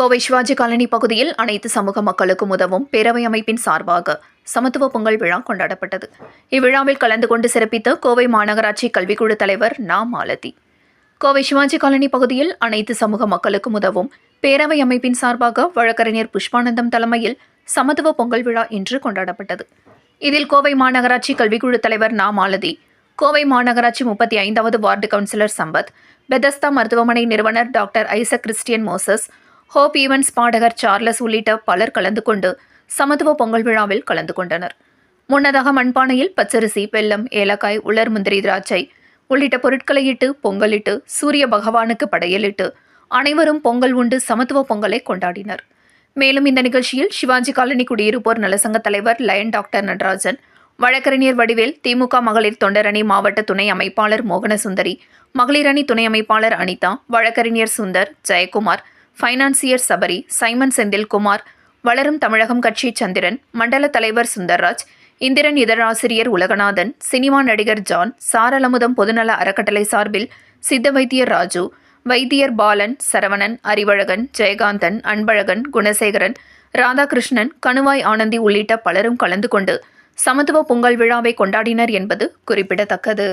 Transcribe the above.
Kovai Sivaji colony பகுதியில் அனைத்து சமூக மக்களுக்கும் உதவும் பேரவை அமைப்பின் சார்பாக சமத்துவ பொங்கல் விழா கொண்டாடப்பட்டது. இவ்விழாவில் கலந்து கொண்டு சிறப்பித்த கோவை மாநகராட்சி கல்விக்குழு தலைவர் நா. மாலதி. கோவை சிவாஜி காலனி பகுதியில் அனைத்து சமூக மக்களுக்கும் உதவும் பேரவை அமைப்பின் சார்பாக வழக்கறிஞர் புஷ்பானந்தம் தலைமையில் சமத்துவ பொங்கல் விழா இன்று கொண்டாடப்பட்டது. இதில் கோவை மாநகராட்சி கல்விக்குழு தலைவர் நா. மாலதி கோவை மாநகராட்சி முப்பத்தி ஐந்தாவது வார்டு கவுன்சிலர் சம்பத் பெதஸ்தா மருத்துவமனை நிறுவனர் doctor Isaac Christian Moses Hope Evans பாடகர் சார்லஸ் உள்ளிட்ட பலர் கலந்து கொண்டு சமத்துவ பொங்கல் விழாவில் கலந்து கொண்டனர். முன்னதாக மண்பானையில் பச்சரிசி வெல்லம் ஏலக்காய் உலர் முந்திரி திராட்சை உள்ளிட்ட பொருட்களை இட்டு பொங்கலிட்டு சூரிய பகவானுக்கு படையலிட்டு அனைவரும் பொங்கல் உண்டு சமத்துவ பொங்கலை கொண்டாடினர். மேலும் இந்த நிகழ்ச்சியில் சிவாஜி காலனி குடியிருப்போர் நலசங்க தலைவர் லயன் டாக்டர் நடராஜன் வழக்கறிஞர் வடிவேல் திமுக மகளிர் தொண்டரணி மாவட்ட துணை அமைப்பாளர் மோகனசுந்தரி மகளிர் அணி துணை அமைப்பாளர் அனிதா வழக்கறிஞர் சுந்தர் ஜெயக்குமார் ஃபைனான்சியர் சபரி சைமன் செந்தில்குமார் வளரும் தமிழகம் கட்சி சந்திரன் மண்டல தலைவர் சுந்தர்ராஜ் இந்திரன் இதழாசிரியர் உலகநாதன் சினிமா நடிகர் ஜான் சாரலமுதம் பொதுநல அறக்கட்டளை சார்பில் சித்த வைத்தியர் ராஜு வைத்தியர் பாலன் சரவணன் அறிவழகன் ஜெயகாந்தன் அன்பழகன் குணசேகரன் ராதாகிருஷ்ணன் கணுவாய் ஆனந்தி உள்ளிட்ட பலரும் கலந்து கொண்டு சமத்துவ பொங்கல் விழாவை கொண்டாடினர் என்பது குறிப்பிடத்தக்கது.